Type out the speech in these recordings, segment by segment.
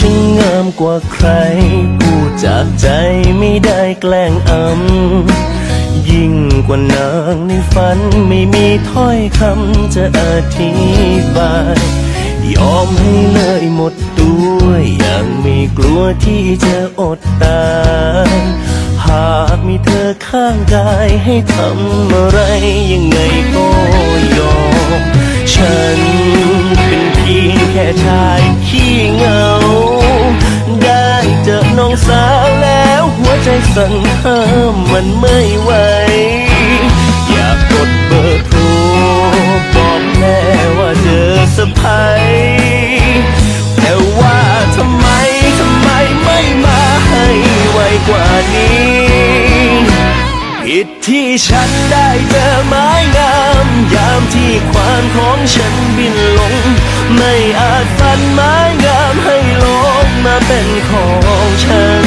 ช่างงามกว่าใคร พูดจากใจไม่ได้แกล้งอำ ยิ่งกว่านางในฝันไม่มีถ้อยคำจะอธิบาย ยอมให้เลยหมดตัวอย่างไม่กลัวที่จะอดตาย หากมีเธอข้างกายให้ทำอะไร อน้องสาวแล้วหัวใจสั่นห้ามมันไม่ไหว อยากกดเบอร์โทรบอกแม่ว่าเจอสะพายแต่ว่าทำไมทำไมไม่มาให้ไวกว่านี้ ผิดที่ฉันได้เจอไม้งาม ยามที่ควานของฉันบินลง ไม่อาจฟันไม้งามให้ลงมาเป็นของ ฉัน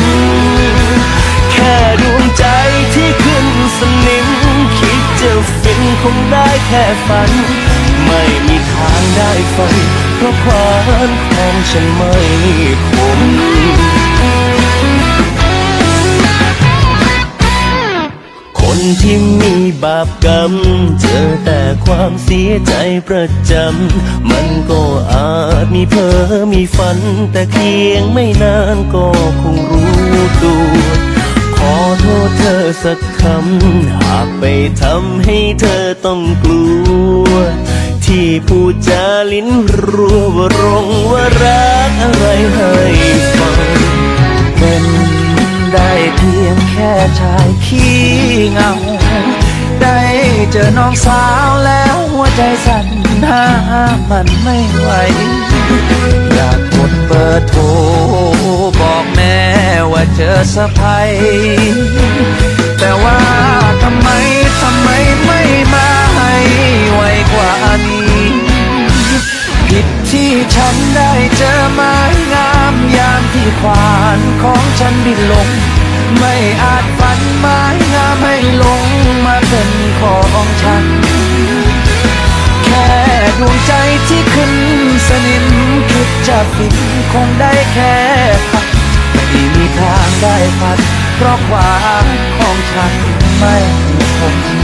แค่ดวงใจที่ขึ้นสนิม คิดจะฟินคงได้แค่ฝัน ไม่มีทางได้ฝัน เพราะความของฉันไม่คมคนที่มีบาปกรรม เจอแต่ความเสียใจประจำ มันก็อา มีเพ้อมีฝัน แต่เพียงไม่นานก็คงรู้ตัวขอโทษเธอสักคำหากไปทำให้เธอต้องกลัว ที่พูดจาลิ้นรัวว่ารงว่ารักอะไรให้ฟังเป็นได้เพียงแค่ชายขี้เงา เจอน้องสาวแล้วหัวใจสั่นห้ามมันไม่ไหว อยากกดเบอร์โทรบอกแม่ว่าเจอสะพายแต่ว่าทำไมทำไมไม่มาให้ไวกว่านี้ ผิดที่ฉันได้เจอไม้งามยามที่ควานของฉันบินลง ไม่อาจฝันไม้งามให้ลงมาเป็นของฉัน แค่ดวงใจที่ขึ้นสนิมคิดจะฟินคงได้แค่พักไม่มีทางได้พัด เพราะความของฉันไม่คง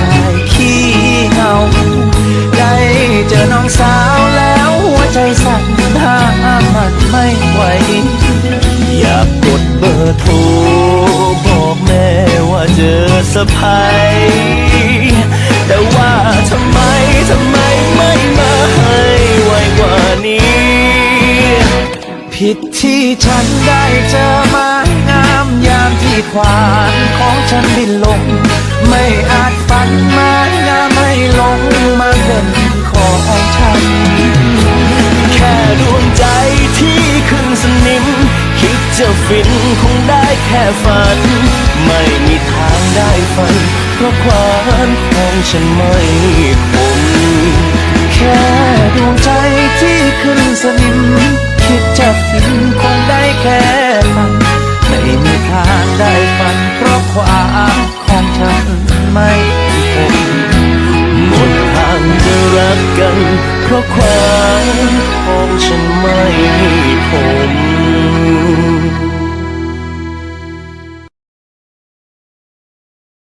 ชายขี้เหงา ได้เจอน้องสาวแล้วหัวใจสั่นห้ามมันไม่ไหว อยากกดเบอร์โทรบอกแม่ว่าเจอสะพายแต่ว่าทำไมทำไมไม่มาให้ไวกว่านี้ ผิดที่ฉันได้เจอไมางามยามที่ควาน ของฉันบินลง ไม่อาจฝันไม้งาไมให้ลงมาเป็นของฉัน แค่ดวงใจที่ขึ้นสนิม คิดจะฟินคงได้แค่ฝัน ไม่มีทางได้ฝัน เพราะความของฉันไม่คมแค่ดวงใจที่ขึ้นสนิม คิดจะฟินคงได้แค่ ราะความของฉันไม่